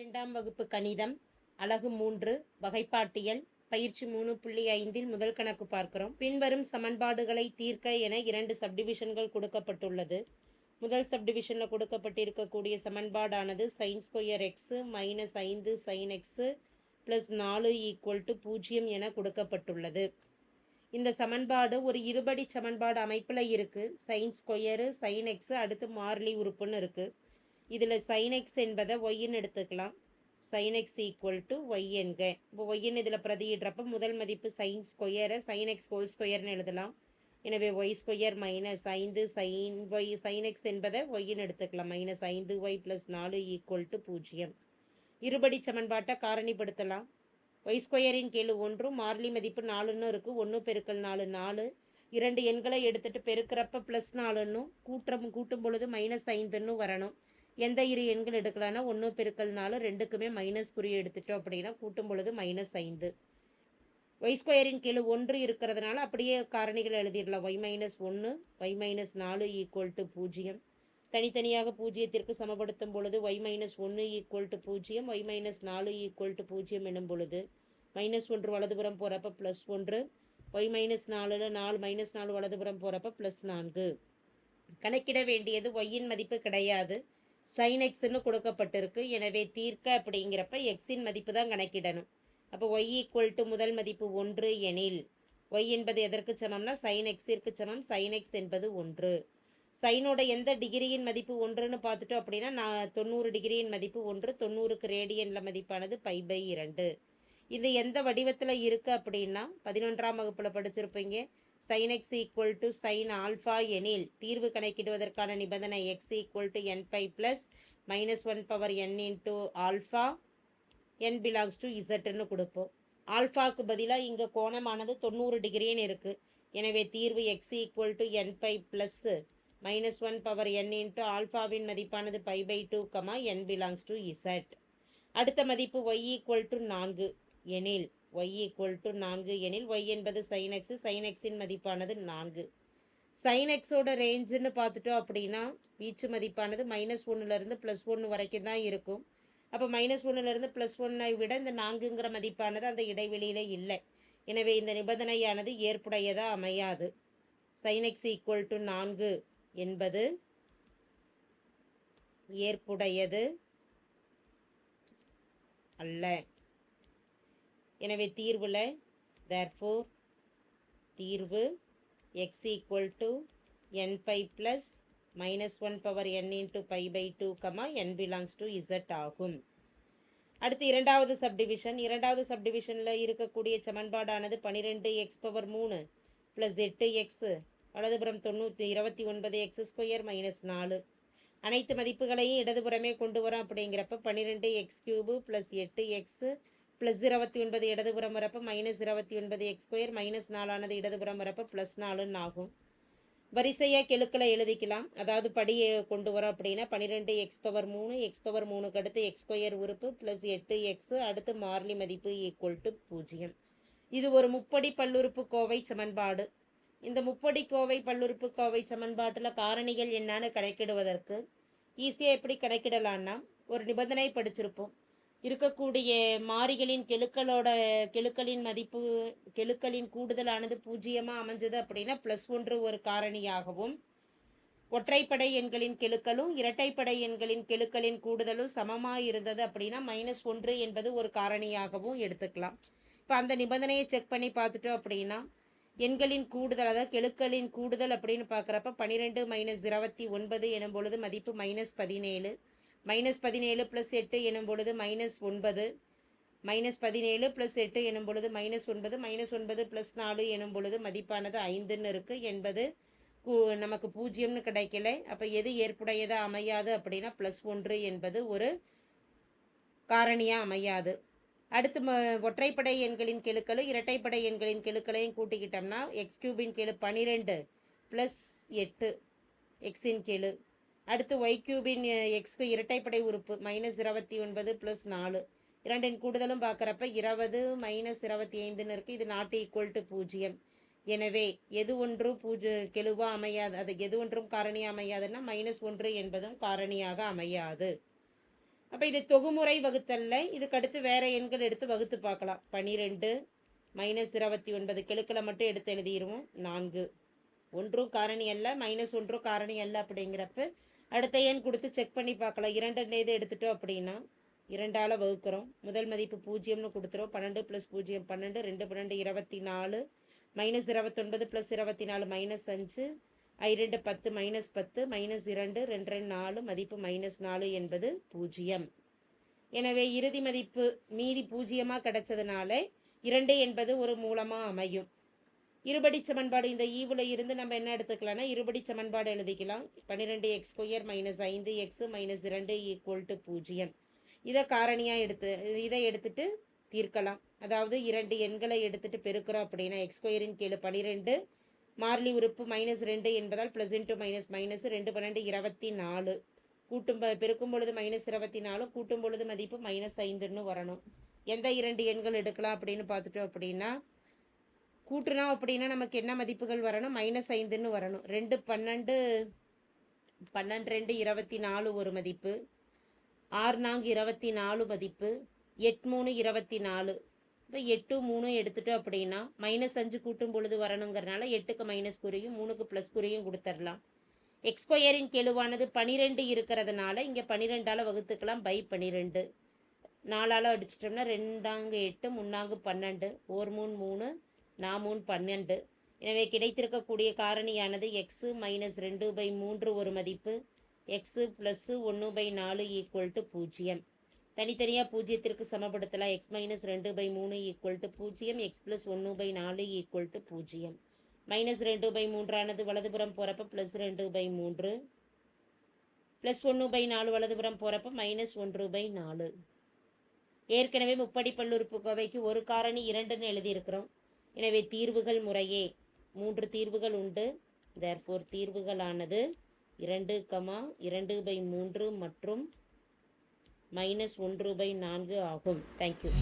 இரண்டாம் வகுப்பு கணிதம் அலகு மூன்று வகைப்பாட்டியல் பயிற்சி மூணு புள்ளி ஐந்தில் முதல் கணக்கு பார்க்கிறோம். பின்வரும் சமன்பாடுகளை தீர்க்க என இரண்டு சப்டிவிஷன்கள் கொடுக்கப்பட்டுள்ளது. முதல் சப்டிவிஷனில் கொடுக்கப்பட்டிருக்கக்கூடிய சமன்பாடானது சைன் ஸ்கொயர் எக்ஸு மைனஸ் ஐந்து சைன் எக்ஸு ப்ளஸ் நாலு ஈக்குவல் டு பூஜ்ஜியம் என கொடுக்கப்பட்டுள்ளது. இந்த சமன்பாடு ஒரு இருபடி சமன்பாடு அமைப்பில் இருக்குது சைன் ஸ்கொயரு சைன் எக்ஸு அடுத்து மாறிலி உறுப்புன்னு இருக்குது இதில் சைனெக்ஸ் என்பதை ஒய்ன்னு எடுத்துக்கலாம். சைனெக்ஸ் ஈக்குவல் டு ஒய் என்க. இப்போ ஒய்ன்னு இதில் பிரதியிடுறப்ப முதல் மதிப்பு சைன் ஸ்கொயரை சைனெக்ஸ் ஹோல் ஸ்கொயர்னு எழுதலாம். எனவே ஒய் ஸ்கொயர் மைனஸ் ஐந்து சைன் ஒய் சைனெக்ஸ் என்பதை ஒய்ன்னு எடுத்துக்கலாம். மைனஸ் ஐந்து ஒய் ப்ளஸ் நாலு ஈக்குவல் டு பூஜ்ஜியம். இருபடி சமன்பாட்டை காரணிப்படுத்தலாம். ஒய் ஸ்கொயரின் கீழ் ஒன்றும் மாறிலி மதிப்பு நாலுன்னு இருக்குது ஒன்று பெருக்கல் நாலு நாலு. இரண்டு எண்களை எடுத்துட்டு பெருக்கிறப்ப ப்ளஸ் நாலுன்னும் கூட்டம் கூட்டும் பொழுது மைனஸ் ஐந்துன்னு வரணும். எந்த இரு எண்கள் எடுக்கலாம்னா ஒன்று பெருக்கல் நாலு ரெண்டுக்குமே மைனஸ் குறி எடுத்துட்டோம் அப்படின்னா கூட்டும் பொழுது மைனஸ் ஐந்து. ஒய் ஸ்கொயரின் கீழ் ஒன்று இருக்கிறதுனால அப்படியே காரணிகள் எழுதிடலாம். ஒய் மைனஸ் ஒன்று ஒய் மைனஸ் நாலு ஈக்குவல் டு பூஜ்ஜியம். தனித்தனியாக பூஜ்ஜியத்திற்கு சமப்படுத்தும் பொழுது ஒய் மைனஸ் ஒன்று ஈக்குவல் டு பூஜ்ஜியம் ஒய் மைனஸ் நாலு ஈக்குவல் டு பூஜ்ஜியம் என்னும் பொழுது மைனஸ் ஒன்று வலதுபுறம் போகிறப்ப ப்ளஸ் ஒன்று ஒய் மைனஸ் நாலில் நாலு மைனஸ் நாலு வலதுபுறம் போகிறப்ப ப்ளஸ் நான்கு. கணக்கிட வேண்டியது ஒய்யின் மதிப்பு கிடையாது. சைன் எக்ஸ்னு கொடுக்கப்பட்டிருக்கு. எனவே தீர்க்க அப்படிங்கிறப்ப எக்ஸின் மதிப்பு தான் கணக்கிடணும். அப்போ ஒய் ஈக்குவல் டு முதல் மதிப்பு ஒன்று எனில் ஒய் என்பது எதற்கு சமம்னா சைன் எக்ஸிற்கு சமம் சைன் எக்ஸ் என்பது ஒன்று. சைனோட எந்த டிகிரியின் மதிப்பு ஒன்றுன்னு பார்த்துட்டோம் அப்படின்னா நான் தொண்ணூறு டிகிரியின் மதிப்பு ஒன்று தொண்ணூறுக்கு ரேடியனில் மதிப்பானது பை பை இரண்டு. இது எந்த வடிவத்தில் இருக்குது அப்படின்னா பதினொன்றாம் வகுப்பில் படிச்சிருப்பீங்க. Sine x equal to sine alpha எனில் தீர்வு கணக்கிடுவதற்கான நிபந்தனை x equal to n pi plus minus one power n into alpha n belongs to இசட்டுன்னு கொடுப்போம். ஆல்ஃபாக்கு பதிலாக இங்கே கோணமானது தொண்ணூறு டிகிரின்னு இருக்குது எனவே தீர்வு x equal to n pi plus minus one power n into ஆல்ஃபாவின் மதிப்பானது pi pi two comma n belongs to z அடுத்த மதிப்பு ஒய் ஈக்குவல் டு நான்கு. எனில் ஒய் ஈக்குவல் டு நான்கு. எனில் ஒய் என்பது சைன் எக்ஸு சைன் எக்ஸின் மதிப்பானது நான்கு. சைன் எக்ஸோட ரேஞ்சுன்னு பார்த்துட்டோம் அப்படின்னா வீச்சு மதிப்பானது மைனஸ் ஒன்றுலேருந்து ப்ளஸ் ஒன்று வரைக்கும் தான் இருக்கும். அப்போ மைனஸ் ஒன்றுலேருந்து ப்ளஸ் ஒன்னை விட இந்த நான்குங்கிற மதிப்பானது அந்த இடைவெளியில் இல்லை. எனவே இந்த நிபந்தனையானது ஏற்புடையதாக அமையாது. சைன் எக்ஸ் ஈக்குவல் டு நான்கு என்பது ஏற்புடையது அல்ல. எனவே தீர்வில் தேர்ஃபோர் தீர்வு x equal to n pi plus minus one power n into pi pi two comma n belongs to z ஆகும். அடுத்து இரண்டாவது சப்டிவிஷன் இரண்டாவது சப்டிவிஷனில் இருக்கக்கூடிய சமன்பாடானது பன்னிரெண்டு எக்ஸ் பவர் மூணு ப்ளஸ் எட்டு எக்ஸு வலதுபுறம் தொண்ணூற்றி இருபத்தி ஒன்பது எக்ஸ் ஸ்கொயர் மைனஸ் நாலு. அனைத்து மதிப்புகளையும் இடதுபுறமே கொண்டு வரோம் அப்படிங்கிறப்ப பன்னிரெண்டு எக்ஸ் கியூபு ப்ளஸ் எட்டு எக்ஸு ப்ளஸ் இருபத்தி ஒன்பது இடதுபுறம் வரப்போ மைனஸ் இருபத்தி ஒன்பது எக்ஸ் ஸ்கொயர் மைனஸ் நாலானது இடதுபுறம் வரப்போ ப்ளஸ் நாலுன்னு ஆகும். வரிசையாக கெழுக்களை எழுதிக்கலாம். அதாவது படியை கொண்டு வரோம் அப்படின்னா பன்னிரெண்டு எக்ஸ் பவர் மூணு எக்ஸ் பவர் மூணுக்கு அடுத்து எக்ஸ் ஸ்கொயர் உறுப்பு ப்ளஸ் எட்டு எக்ஸு அடுத்து மார்லி மதிப்பு ஈக்குவல் டு பூஜ்ஜியம். இது ஒரு முப்படி பல்லுறுப்பு கோவை சமன்பாடு. இந்த முப்படி கோவை பல்லுறுப்பு கோவை சமன்பாட்டில் காரணிகள் என்னன்னு கணக்கிடுவதற்கு ஈஸியாக எப்படி கணக்கிடலான்னா ஒரு நிபந்தனை படிச்சிருப்போம். இருக்கக்கூடிய மாறிகளின் கெழுக்களோட கெழுக்களின் மதிப்பு கெழுக்களின் கூடுதலானது பூஜ்ஜியமாக அமைஞ்சது அப்படின்னா ப்ளஸ் ஒன்று ஒரு காரணியாகவும் ஒற்றைப்படை எண்களின் கெழுக்களும் இரட்டைப்படை எண்களின் கெழுக்களின் கூடுதலும் சமமாக இருந்தது அப்படின்னா மைனஸ் ஒன்று என்பது ஒரு காரணியாகவும் எடுத்துக்கலாம். இப்போ அந்த நிபந்தனையை செக் பண்ணி பார்த்துட்டோம் அப்படின்னா எண்களின் கூடுதல் அதாவது கெழுக்களின் கூடுதல் அப்படின்னு பார்க்குறப்ப பன்னிரெண்டு மைனஸ் இருபத்தி ஒன்பது எனும் பொழுது மதிப்பு மைனஸ் பதினேழு. மைனஸ் பதினேழு ப்ளஸ் எட்டு எனும் பொழுது மைனஸ் ஒன்பது. மைனஸ் பதினேழு ப்ளஸ் எட்டு எனும் பொழுது மைனஸ் ஒன்பது. மைனஸ் ஒன்பது ப்ளஸ் நாலு எனும் பொழுது மதிப்பானது ஐந்துன்னு இருக்குது என்பது கூ- நமக்கு பூஜ்ஜியம்னு கிடைக்கல. அப்போ எது ஏற்புடையதாக அமையாது அப்படின்னா ப்ளஸ் ஒன்று என்பது ஒரு காரணியாக அமையாது. அடுத்து ம ஒற்றைப்படை எண்களின் கெழுக்களும் இரட்டைப்படை எண்களின் கெழுக்களையும் கூட்டிக்கிட்டோம்னா எக்ஸ் கியூபின் கெழு பனிரெண்டு ப்ளஸ் எட்டு. எக்ஸின் கெழு அடுத்து ஒய் கியூபின் எக்ஸ்க்கு இரட்டைப்படை உறுப்பு மைனஸ் இருபத்தி ஒன்பது ப்ளஸ் நாலு. இரண்டின் கூடுதலும் பார்க்குறப்ப இருபது மைனஸ் இருபத்தி ஐந்துன்னு இருக்குது இது நாட் ஈக்குவல் டு பூஜ்ஜியம். எனவே எது ஒன்றும் பூஜ கெழுவா அமையாது அது எது ஒன்றும் காரணியாக அமையாதுன்னா மைனஸ் ஒன்று என்பதும் காரணியாக அமையாது. அப்போ இது தொகுமுறை வகுத்தல்ல. இதுக்கு அடுத்து வேறு எண்கள் எடுத்து வகுத்து பார்க்கலாம். பனிரெண்டு மைனஸ் இருபத்தி ஒன்பது கெழுக்களை மட்டும் எடுத்து எழுதிடுவோம் நான்கு. ஒன்றும் காரணி அல்ல மைனஸ் ஒன்றும் காரணி அல்ல அப்படிங்கிறப்ப அடுத்த எண் கொடுத்து செக் பண்ணி பார்க்கலாம். இரண்டு இது எடுத்துட்டோம் அப்படின்னா இரண்டால் வகுக்கிறோம். முதல் மதிப்பு பூஜ்ஜியம்னு கொடுத்துரும் பன்னெண்டு ப்ளஸ் பூஜ்ஜியம் பன்னெண்டு ரெண்டு பன்னெண்டு இருபத்தி நாலு மைனஸ் இருபத்தொன்பது ப்ளஸ் இருபத்தி நாலு மைனஸ் அஞ்சு. ஐ ரெண்டு பத்து மைனஸ் பத்து மைனஸ் இரண்டு ரெண்டு ரெண்டு நாலு மதிப்பு மைனஸ் நாலு என்பது பூஜ்ஜியம். எனவே இறுதி மதிப்பு மீதி பூஜ்ஜியமாக கிடைச்சதுனால இரண்டு என்பது ஒரு மூலமாக அமையும். இருபடி சமன்பாடு இந்த ஈவில் இருந்து நம்ம என்ன எடுத்துக்கலாம்னா இருபடி சமன்பாடு எழுதிக்கலாம். பன்னிரெண்டு எக்ஸ் ஸ்கொயர் மைனஸ் ஐந்து எக்ஸ் மைனஸ் இரண்டு ஈக்குவல் டு பூஜ்ஜியம். இதை காரணியாக எடுத்து இதை எடுத்துட்டு தீர்க்கலாம். அதாவது இரண்டு எண்களை எடுத்துட்டு பெருக்கிறோம் அப்படின்னா எக்ஸ் ஸ்கொயரின் கீழே பன்னிரெண்டு மார்லி உறுப்பு மைனஸ் ரெண்டு என்பதால் ப்ளஸ் இன்ட்டு மைனஸ் மைனஸ் ரெண்டு பன்னெண்டு இருபத்தி நாலு. கூட்டும் பெருக்கும் பொழுது மைனஸ் இருபத்தி நாலு கூட்டும் பொழுது மதிப்பு மைனஸ் ஐந்துன்னு வரணும். எந்த இரண்டு எண்கள் எடுக்கலாம் அப்படின்னு பார்த்துட்டோம் அப்படின்னா கூட்டுனோம் அப்படின்னா நமக்கு என்ன மதிப்புகள் வரணும்? மைனஸ் ஐந்துன்னு வரணும். ரெண்டு பன்னெண்டு பன்னெண்டு ரெண்டு இருபத்தி நாலு ஒரு மதிப்பு. ஆறு நான்கு இருபத்தி நாலு மதிப்பு. எட் மூணு இருபத்தி நாலு. இப்போ எட்டு மூணு எடுத்துட்டோம் அப்படின்னா மைனஸ் அஞ்சு கூட்டும் பொழுது வரணுங்கிறனால எட்டுக்கு மைனஸ் குறியும் மூணுக்கு ப்ளஸ் குறியும் கொடுத்துடலாம் எக்ஸ்கொயரின் கெழுவானது பனிரெண்டு இருக்கிறதுனால இங்கே பனிரெண்டால் வகுத்துக்கலாம். பை பன்னிரெண்டு நாலால் அடிச்சிட்டோம்னா ரெண்டாங்கு எட்டு முன்னாங்கு பன்னெண்டு. ஓர் மூணு மூணு. நாமூன் மூணு பன்னெண்டு எனவே கிடைத்திருக்கக்கூடிய காரணியானது எக்ஸு மைனஸ் ரெண்டு பை மூன்று ஒரு மதிப்பு எக்ஸு ப்ளஸ்ஸு ஒன்று பை நாலு ஈக்குவல் டு பூஜ்ஜியம். தனித்தனியாக பூஜ்ஜியத்திற்கு சமப்படுத்தலாம். எக்ஸ் மைனஸ் ரெண்டு பை மூணு ஈக்குவல் டு பூஜ்ஜியம் எக்ஸ் ப்ளஸ் ஒன்று பை நாலு ஈக்குவல் டு பூஜ்ஜியம். மைனஸ் ரெண்டு பை மூன்றானது வலதுபுறம் போகிறப்ப ப்ளஸ் ரெண்டு பை மூன்று ப்ளஸ் ஒன்று பை நாலு வலதுபுறம் போகிறப்ப மைனஸ் ஒன்று பை நாலு. ஏற்கனவே முப்படி பல்லுறுப்புக்கோவைக்கு ஒரு காரணி இரண்டுன்னு எழுதியிருக்கிறோம். எனவே தீர்வுகள் முறையே. மூன்று தீர்வுகள் உண்டு. தேர்ஃபோர் தீர்வுகளானது இரண்டு கமா இரண்டு பை மூன்று மற்றும் மைனஸ் ஒன்று பை நான்கு ஆகும். தேங்க்யூ